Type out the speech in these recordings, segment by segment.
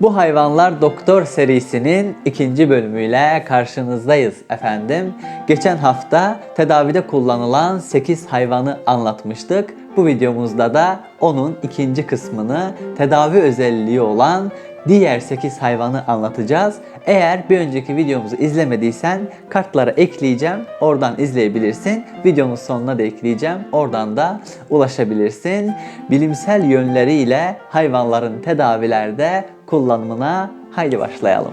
Bu Hayvanlar Doktor serisinin ikinci bölümüyle karşınızdayız efendim. Geçen hafta tedavide kullanılan 8 hayvanı anlatmıştık. Bu videomuzda da onun ikinci kısmını tedavi özelliği olan diğer 8 hayvanı anlatacağız. Eğer bir önceki videomuzu izlemediysen kartlara ekleyeceğim. Oradan izleyebilirsin. Videonun sonuna da ekleyeceğim. Oradan da ulaşabilirsin. Bilimsel yönleriyle hayvanların tedavilerde kullanımına haydi başlayalım.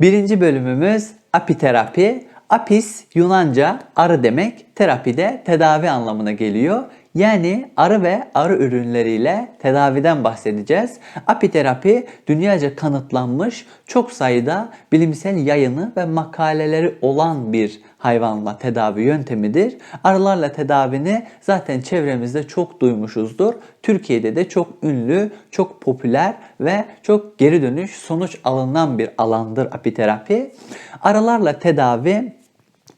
Birinci bölümümüz apiterapi. Apis Yunanca arı demek, terapide tedavi anlamına geliyor. Yani arı ve arı ürünleriyle tedaviden bahsedeceğiz. Apiterapi dünyaca kanıtlanmış çok sayıda bilimsel yayını ve makaleleri olan bir hayvanla tedavi yöntemidir. Arılarla tedavini zaten çevremizde çok duymuşuzdur. Türkiye'de de çok ünlü, çok popüler ve çok geri dönüş sonuç alınan bir alandır apiterapi. Arılarla tedavi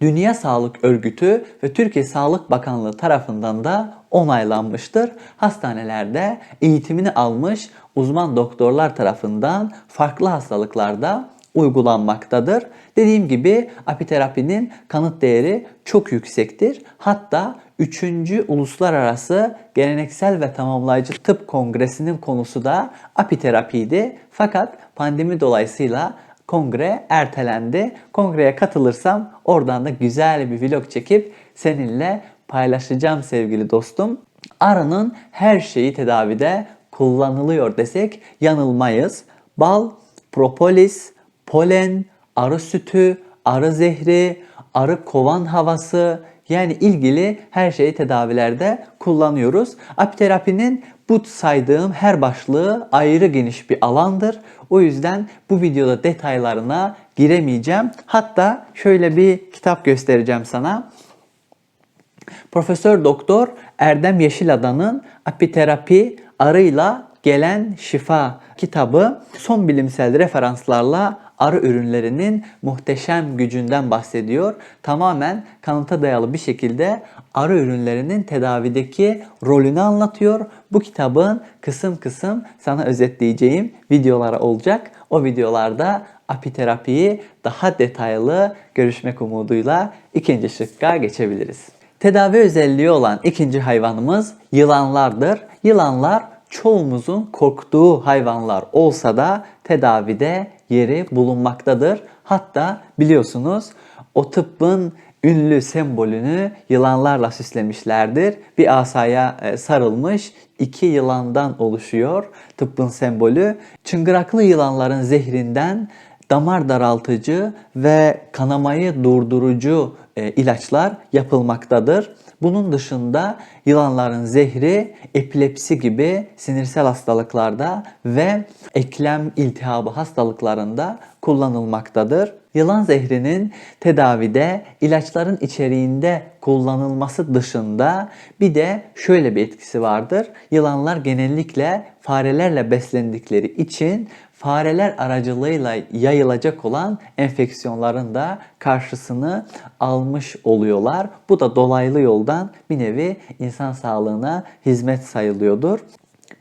Dünya Sağlık Örgütü ve Türkiye Sağlık Bakanlığı tarafından da onaylanmıştır. Hastanelerde eğitimini almış uzman doktorlar tarafından farklı hastalıklarda uygulanmaktadır. Dediğim gibi apiterapinin kanıt değeri çok yüksektir. Hatta 3. Uluslararası Geleneksel ve Tamamlayıcı Tıp Kongresi'nin konusu da apiterapiydi. Fakat pandemi dolayısıyla kongre ertelendi. Kongreye katılırsam oradan da güzel bir vlog çekip seninle paylaşacağım sevgili dostum. Arının her şeyi tedavide kullanılıyor desek yanılmayız. Bal, propolis, polen, arı sütü, arı zehri, arı kovan havası yani ilgili her şeyi tedavilerde kullanıyoruz. Apiterapinin bu saydığım her başlığı ayrı geniş bir alandır. O yüzden bu videoda detaylarına giremeyeceğim. Hatta şöyle bir kitap göstereceğim sana. Profesör Doktor Erdem Yeşilada'nın Apiterapi Arıyla Gelen Şifa kitabı son bilimsel referanslarla arı ürünlerinin muhteşem gücünden bahsediyor. Tamamen kanıta dayalı bir şekilde arı ürünlerinin tedavideki rolünü anlatıyor. Bu kitabın kısım kısım sana özetleyeceğim videoları olacak. O videolarda apiterapiyi daha detaylı görüşmek umuduyla ikinci şıkka geçebiliriz. Tedavi özelliği olan ikinci hayvanımız yılanlardır. Yılanlar çoğumuzun korktuğu hayvanlar olsa da tedavide yeri bulunmaktadır. Hatta biliyorsunuz o tıbbın ünlü sembolünü yılanlarla süslemişlerdir. Bir asaya e, sarılmış iki yılandan oluşuyor tıbbın sembolü. Çıngıraklı yılanların zehrinden damar daraltıcı ve kanamayı durdurucu e, ilaçlar yapılmaktadır. Bunun dışında yılanların zehri epilepsi gibi sinirsel hastalıklarda ve eklem iltihabı hastalıklarında kullanılmaktadır. Yılan zehrinin tedavide ilaçların içeriğinde kullanılması dışında bir de şöyle bir etkisi vardır. Yılanlar genellikle farelerle beslendikleri için fareler aracılığıyla yayılacak olan enfeksiyonların da karşısını almış oluyorlar. Bu da dolaylı yoldan bir nevi insan sağlığına hizmet sayılıyordur.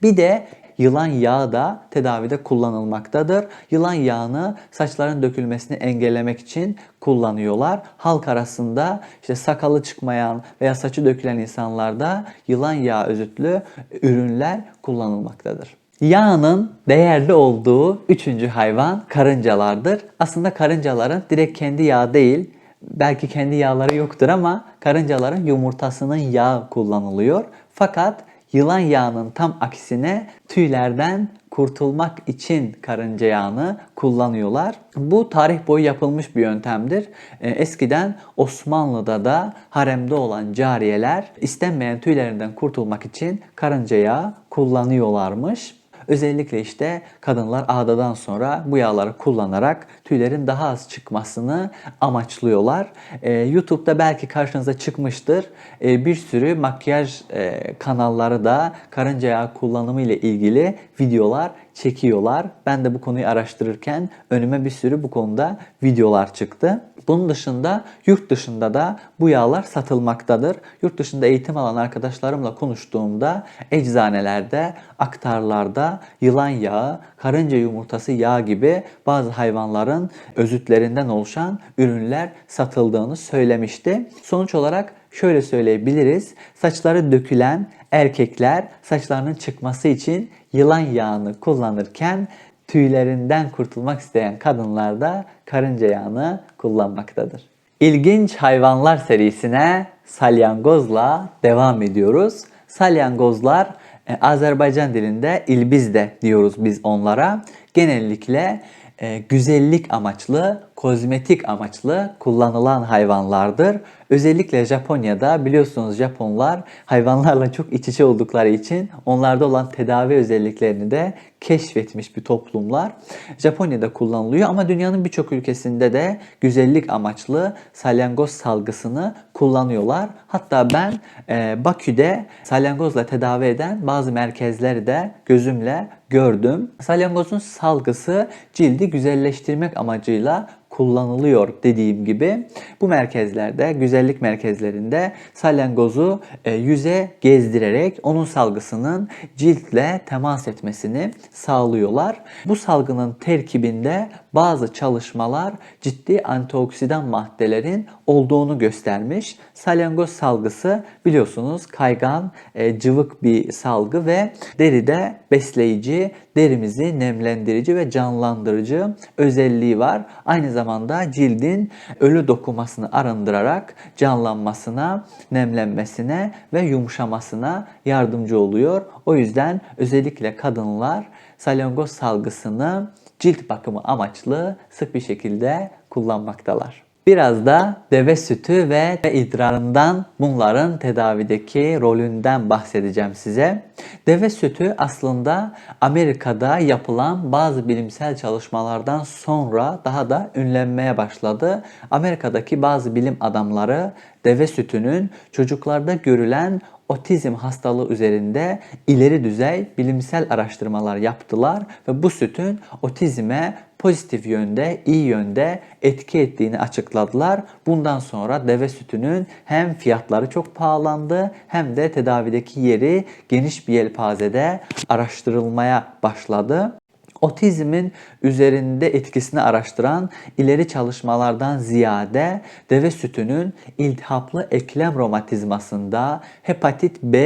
Bir de yılan yağı da tedavide kullanılmaktadır. Yılan yağını saçların dökülmesini engellemek için kullanıyorlar. Halk arasında işte sakalı çıkmayan veya saçı dökülen insanlarda yılan yağı özütlü ürünler kullanılmaktadır. Yağının değerli olduğu üçüncü hayvan karıncalardır. Aslında karıncaların direkt kendi yağı değil, belki kendi yağları yoktur ama karıncaların yumurtasının yağı kullanılıyor. Fakat yılan yağının tam aksine tüylerden kurtulmak için karınca yağını kullanıyorlar. Bu tarih boyu yapılmış bir yöntemdir. Ee, eskiden Osmanlı'da da haremde olan cariyeler istenmeyen tüylerinden kurtulmak için karınca yağı kullanıyorlarmış. Özellikle işte kadınlar ağdadan sonra bu yağları kullanarak tüylerin daha az çıkmasını amaçlıyorlar. Ee, YouTube'da belki karşınıza çıkmıştır. Ee, bir sürü makyaj e, kanalları da karınca yağı kullanımı ile ilgili videolar çekiyorlar. Ben de bu konuyu araştırırken önüme bir sürü bu konuda videolar çıktı. Bunun dışında yurt dışında da bu yağlar satılmaktadır. Yurt dışında eğitim alan arkadaşlarımla konuştuğumda eczanelerde, aktarlarda yılan yağı, karınca yumurtası yağı gibi bazı hayvanların özütlerinden oluşan ürünler satıldığını söylemişti. Sonuç olarak şöyle söyleyebiliriz. Saçları dökülen erkekler saçlarının çıkması için yılan yağını kullanırken tüylerinden kurtulmak isteyen kadınlar da karınca yağını kullanmaktadır. İlginç hayvanlar serisine salyangozla devam ediyoruz. Salyangozlar e, Azerbaycan dilinde ilbiz de diyoruz biz onlara. Genellikle e, güzellik amaçlı, kozmetik amaçlı kullanılan hayvanlardır. Özellikle Japonya'da biliyorsunuz Japonlar hayvanlarla çok iç içe oldukları için onlarda olan tedavi özelliklerini de keşfetmiş bir toplumlar. Japonya'da kullanılıyor ama dünyanın birçok ülkesinde de güzellik amaçlı salyangoz salgısını kullanıyorlar. Hatta ben e, Bakü'de salyangozla tedavi eden bazı merkezleri de gözümle gördüm. Salyangozun salgısı cildi güzelleştirmek amacıyla kullanılıyor dediğim gibi. Bu merkezlerde, güzellik merkezlerinde salyangozu e, yüze gezdirerek onun salgısının ciltle temas etmesini sağlıyorlar. Bu salgının terkibinde bazı çalışmalar ciddi antioksidan maddelerin olduğunu göstermiş. Salyangoz salgısı biliyorsunuz kaygan, e, cıvık bir salgı ve deride besleyici, derimizi nemlendirici ve canlandırıcı özelliği var. Aynı zamanda cildin ölü dokumasını arındırarak canlanmasına, nemlenmesine ve yumuşamasına yardımcı oluyor. O yüzden özellikle kadınlar salyangoz salgısını cilt bakımı amaçlı sık bir şekilde kullanmaktalar. Biraz da deve sütü ve idrarından bunların tedavideki rolünden bahsedeceğim size. Deve sütü aslında Amerika'da yapılan bazı bilimsel çalışmalardan sonra daha da ünlenmeye başladı. Amerika'daki bazı bilim adamları deve sütünün çocuklarda görülen otizm hastalığı üzerinde ileri düzey bilimsel araştırmalar yaptılar ve bu sütün otizme pozitif yönde, iyi yönde etki ettiğini açıkladılar. Bundan sonra deve sütünün hem fiyatları çok pahalandı hem de tedavideki yeri geniş bir yelpazede araştırılmaya başladı otizmin üzerinde etkisini araştıran ileri çalışmalardan ziyade deve sütünün iltihaplı eklem romatizmasında, hepatit B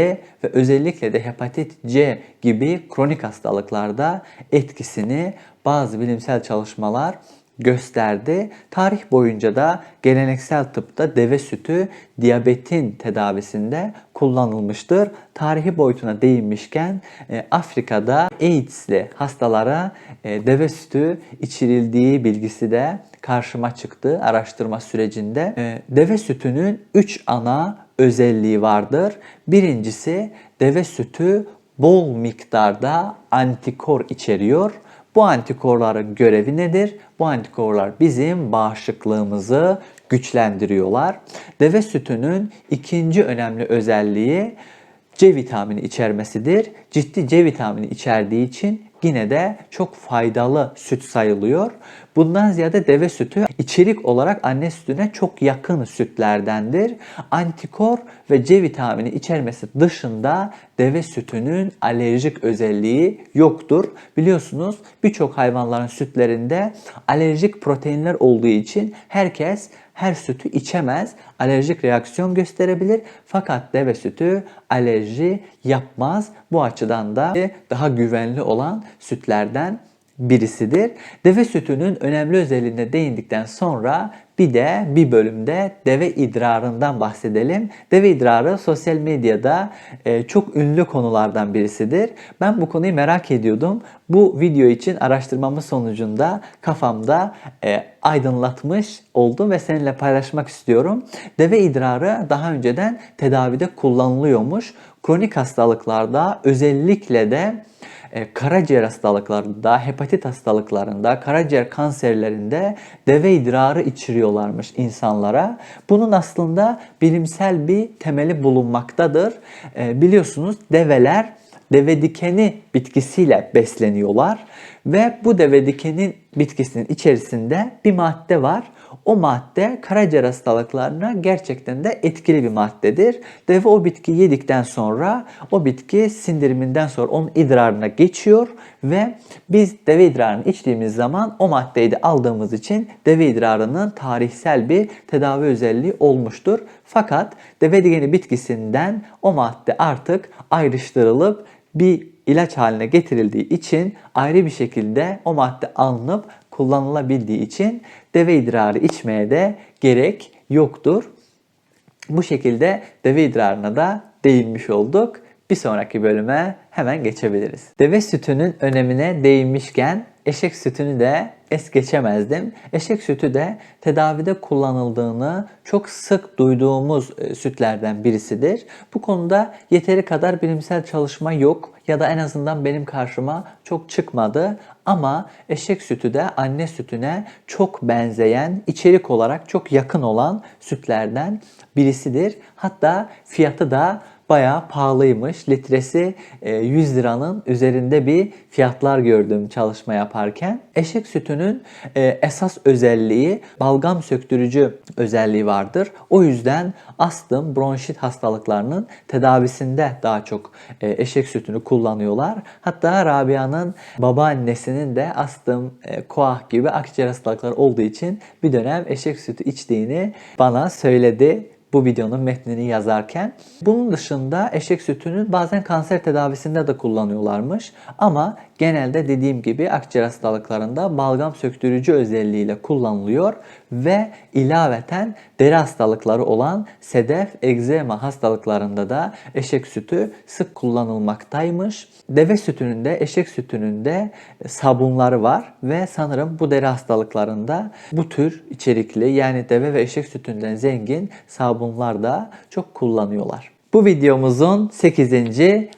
ve özellikle de hepatit C gibi kronik hastalıklarda etkisini bazı bilimsel çalışmalar gösterdi. Tarih boyunca da geleneksel tıpta deve sütü diyabetin tedavisinde kullanılmıştır. Tarihi boyutuna değinmişken e, Afrika'da AIDS'li hastalara e, deve sütü içirildiği bilgisi de karşıma çıktı araştırma sürecinde. E, deve sütünün 3 ana özelliği vardır. Birincisi deve sütü bol miktarda antikor içeriyor. Bu antikorların görevi nedir? Bu antikorlar bizim bağışıklığımızı güçlendiriyorlar. Deve sütünün ikinci önemli özelliği C vitamini içermesidir. Ciddi C vitamini içerdiği için yine de çok faydalı süt sayılıyor. Bundan ziyade deve sütü içerik olarak anne sütüne çok yakın sütlerdendir. Antikor ve C vitamini içermesi dışında deve sütünün alerjik özelliği yoktur. Biliyorsunuz birçok hayvanların sütlerinde alerjik proteinler olduğu için herkes her sütü içemez. Alerjik reaksiyon gösterebilir. Fakat deve sütü alerji yapmaz. Bu açıdan da daha güvenli olan sütlerden birisidir. Deve sütünün önemli özelliğine değindikten sonra bir de bir bölümde deve idrarından bahsedelim. Deve idrarı sosyal medyada e, çok ünlü konulardan birisidir. Ben bu konuyu merak ediyordum. Bu video için araştırmamın sonucunda kafamda e, aydınlatmış oldum ve seninle paylaşmak istiyorum. Deve idrarı daha önceden tedavide kullanılıyormuş. Kronik hastalıklarda özellikle de e, karaciğer hastalıklarında, hepatit hastalıklarında, karaciğer kanserlerinde deve idrarı içiriyorlarmış insanlara. Bunun aslında bilimsel bir temeli bulunmaktadır. E, biliyorsunuz develer deve dikeni bitkisiyle besleniyorlar ve bu deve dikeni bitkisinin içerisinde bir madde var. O madde karaciğer hastalıklarına gerçekten de etkili bir maddedir. Deve o bitkiyi yedikten sonra o bitki sindiriminden sonra onun idrarına geçiyor ve biz deve idrarını içtiğimiz zaman o maddeyi de aldığımız için deve idrarının tarihsel bir tedavi özelliği olmuştur. Fakat deve dikeni bitkisinden o madde artık ayrıştırılıp bir ilaç haline getirildiği için ayrı bir şekilde o madde alınıp kullanılabildiği için deve idrarı içmeye de gerek yoktur. Bu şekilde deve idrarına da değinmiş olduk. Bir sonraki bölüme hemen geçebiliriz. Deve sütünün önemine değinmişken eşek sütünü de es geçemezdim. Eşek sütü de tedavide kullanıldığını çok sık duyduğumuz e, sütlerden birisidir. Bu konuda yeteri kadar bilimsel çalışma yok ya da en azından benim karşıma çok çıkmadı. Ama eşek sütü de anne sütüne çok benzeyen, içerik olarak çok yakın olan sütlerden birisidir. Hatta fiyatı da bayağı pahalıymış. Litresi 100 liranın üzerinde bir fiyatlar gördüm çalışma yaparken. Eşek sütünün e, esas özelliği balgam söktürücü özelliği vardır. O yüzden astım, bronşit hastalıklarının tedavisinde daha çok e, eşek sütünü kullanıyorlar. Hatta Rabia'nın babaannesinin de astım, e, koah gibi akciğer hastalıkları olduğu için bir dönem eşek sütü içtiğini bana söyledi bu videonun metnini yazarken. Bunun dışında eşek sütünün bazen kanser tedavisinde de kullanıyorlarmış. Ama genelde dediğim gibi akciğer hastalıklarında balgam söktürücü özelliğiyle kullanılıyor ve ilaveten deri hastalıkları olan sedef, egzema hastalıklarında da eşek sütü sık kullanılmaktaymış. Deve sütünün de eşek sütünün de sabunları var ve sanırım bu deri hastalıklarında bu tür içerikli yani deve ve eşek sütünden zengin sabunlar da çok kullanıyorlar. Bu videomuzun 8.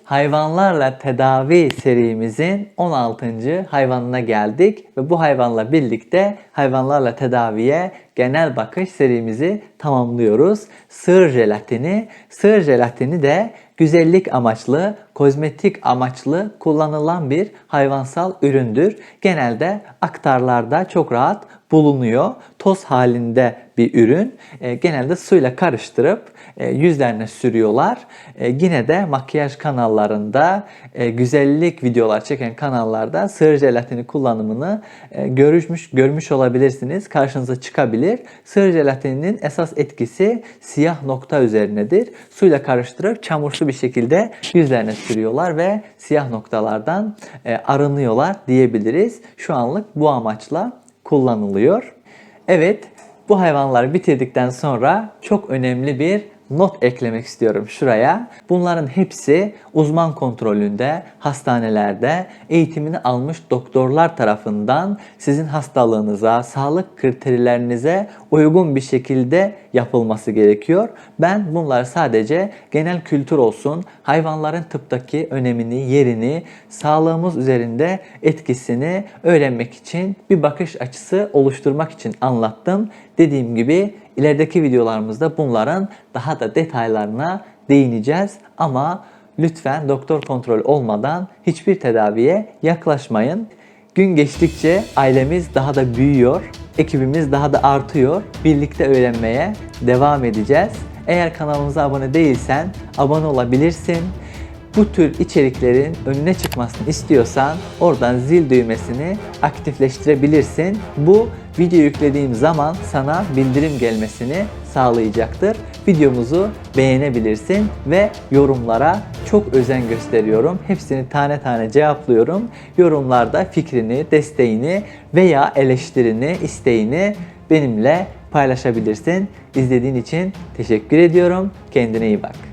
hayvanlarla tedavi serimizin 16. hayvanına geldik ve bu hayvanla birlikte hayvanlarla tedaviye genel bakış serimizi tamamlıyoruz. Sığır jelatini, sığır jelatini de güzellik amaçlı, kozmetik amaçlı kullanılan bir hayvansal üründür. Genelde aktarlarda çok rahat bulunuyor. Toz halinde bir ürün. E, genelde suyla karıştırıp e, yüzlerine sürüyorlar. E, yine de makyaj kanallarında, e, güzellik videolar çeken kanallarda sığır jelatini kullanımını e, görmüş, görmüş olabilirsiniz. Karşınıza çıkabilir. Sığır jelatininin esas etkisi siyah nokta üzerinedir. Suyla karıştırıp çamursu bir şekilde yüzlerine sürüyorlar ve siyah noktalardan e, arınıyorlar diyebiliriz. Şu anlık bu amaçla kullanılıyor. Evet, bu hayvanları bitirdikten sonra çok önemli bir not eklemek istiyorum şuraya. Bunların hepsi uzman kontrolünde, hastanelerde eğitimini almış doktorlar tarafından sizin hastalığınıza, sağlık kriterlerinize uygun bir şekilde yapılması gerekiyor. Ben bunlar sadece genel kültür olsun, hayvanların tıptaki önemini, yerini, sağlığımız üzerinde etkisini öğrenmek için bir bakış açısı oluşturmak için anlattım. Dediğim gibi ilerideki videolarımızda bunların daha da detaylarına değineceğiz ama lütfen doktor kontrol olmadan hiçbir tedaviye yaklaşmayın. Gün geçtikçe ailemiz daha da büyüyor, ekibimiz daha da artıyor. Birlikte öğrenmeye devam edeceğiz. Eğer kanalımıza abone değilsen abone olabilirsin. Bu tür içeriklerin önüne çıkmasını istiyorsan oradan zil düğmesini aktifleştirebilirsin. Bu video yüklediğim zaman sana bildirim gelmesini sağlayacaktır. Videomuzu beğenebilirsin ve yorumlara çok özen gösteriyorum. Hepsini tane tane cevaplıyorum. Yorumlarda fikrini, desteğini veya eleştirini, isteğini benimle paylaşabilirsin. İzlediğin için teşekkür ediyorum. Kendine iyi bak.